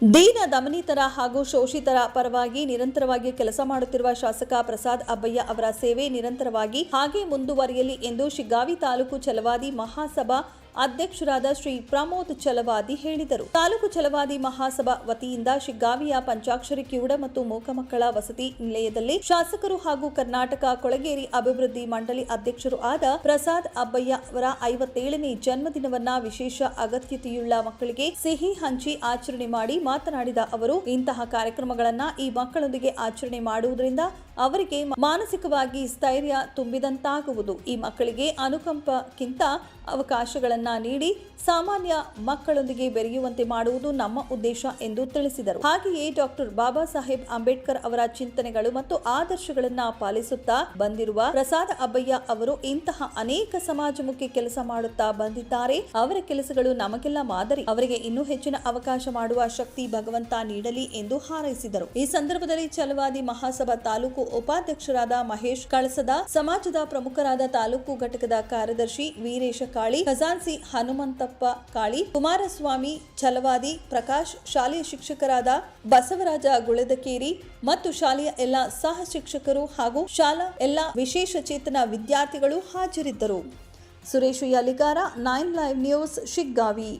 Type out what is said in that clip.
ದೀನ ದಮನಿತರ ಹಾಗೂ ಶೋಷಿತರ ಪರವಾಗಿ ನಿರಂತರವಾಗಿ ಕೆಲಸ ಮಾಡುತ್ತಿರುವ ಶಾಸಕ ಪ್ರಸಾದ್ ಅಬ್ಬಯ್ಯ ಅವರ ಸೇವೆ ನಿರಂತರವಾಗಿ ಹಾಗೆ ಮುಂದುವರಿಯಲಿ ಎಂದು ಶಿಗ್ಗಾವಿ ತಾಲೂಕು ಛಲವಾದಿ ಮಹಾಸಭಾ ಅಧ್ಯಕ್ಷರಾದ ಶ್ರೀ ಪ್ರಮೋದ್ ಚಲವಾದಿ ಹೇಳಿದರು. ತಾಲೂಕು ಚಲವಾದಿ ಮಹಾಸಭಾ ವತಿಯಿಂದ ಶಿಗ್ಗಾವಿಯ ಪಂಚಾಕ್ಷರಿ ಕಿವುಡ ಮತ್ತು ಮೂಕಮಕ್ಕಳ ವಸತಿ ನಿಲಯದಲ್ಲಿ ಶಾಸಕರು ಹಾಗೂ ಕರ್ನಾಟಕ ಕೊಳಗೇರಿ ಅಭಿವೃದ್ಧಿ ಮಂಡಳಿ ಅಧ್ಯಕ್ಷರು ಆದ ಪ್ರಸಾದ್ ಅಬ್ಬಯ್ಯ ಅವರ ಐವತ್ತೇಳನೇ ಜನ್ಮದಿನವನ್ನ ವಿಶೇಷ ಅಗತ್ಯತೆಯುಳ್ಳ ಮಕ್ಕಳಿಗೆ ಸಿಹಿ ಹಂಚಿ ಆಚರಣೆ ಮಾಡಿ ಮಾತನಾಡಿದ ಅವರು, ಇಂತಹ ಕಾರ್ಯಕ್ರಮಗಳನ್ನ ಈ ಮಕ್ಕಳೊಂದಿಗೆ ಆಚರಣೆ ಮಾಡುವುದರಿಂದ ಅವರಿಗೆ ಮಾನಸಿಕವಾಗಿ ಸ್ಥೈರ್ಯ ತುಂಬಿದಂತಾಗುವುದು. ಈ ಮಕ್ಕಳಿಗೆ ಅನುಕಂಪಕ್ಕಿಂತ ಅವಕಾಶಗಳನ್ನ ನೀಡಿ ಸಾಮಾನ್ಯ ಮಕ್ಕಳೊಂದಿಗೆ ಬೆರೆಯುವಂತೆ ಮಾಡುವುದು ನಮ್ಮ ಉದ್ದೇಶ ಎಂದು ತಿಳಿಸಿದರು. ಹಾಗೆಯೇ ಡಾಕ್ಟರ್ ಬಾಬಾ ಸಾಹೇಬ್ ಅಂಬೇಡ್ಕರ್ ಅವರ ಚಿಂತನೆಗಳು ಮತ್ತು ಆದರ್ಶಗಳನ್ನ ಪಾಲಿಸುತ್ತಾ ಬಂದಿರುವ ಪ್ರಸಾದ ಅಬ್ಬಯ್ಯ ಅವರು ಇಂತಹ ಅನೇಕ ಸಮಾಜಮುಖಿ ಕೆಲಸ ಮಾಡುತ್ತಾ ಬಂದಿದ್ದಾರೆ. ಅವರ ಕೆಲಸಗಳು ನಮಗೆಲ್ಲ ಮಾದರಿ. ಅವರಿಗೆ ಇನ್ನೂ ಹೆಚ್ಚಿನ ಅವಕಾಶ ಮಾಡುವ ಶಕ್ತಿ ಭಗವಂತ ನೀಡಲಿ ಎಂದು ಹಾರೈಸಿದರು. ಈ ಸಂದರ್ಭದಲ್ಲಿ ಚಲವಾದಿ ಮಹಾಸಭಾ ತಾಲೂಕು ಉಪಾಧ್ಯಕ್ಷರಾದ ಮಹೇಶ್ ಕಳಸದ, ಸಮಾಜದ ಪ್ರಮುಖರಾದ ತಾಲೂಕು ಘಟಕದ ಕಾರ್ಯದರ್ಶಿ ವೀರೇಶ ಕಾಳಿ ಖಜಾನ್ಸಿ ಹನುಮಂತಪ್ಪ ಕಾಳಿ, ಕುಮಾರಸ್ವಾಮಿ, ಛಲವಾದಿ, ಪ್ರಕಾಶ್, ಶಾಲೆಯ ಶಿಕ್ಷಕರಾದ ಬಸವರಾಜ ಗುಳದಕೇರಿ ಮತ್ತು ಶಾಲೆಯ ಎಲ್ಲ ಸಹ ಶಿಕ್ಷಕರು ಹಾಗೂ ಶಾಲಾ ಎಲ್ಲ ವಿಶೇಷ ಚೇತನ ವಿದ್ಯಾರ್ಥಿಗಳು ಹಾಜರಿದ್ದರು. Suresh Yaligara, nine live news, Shiggavi.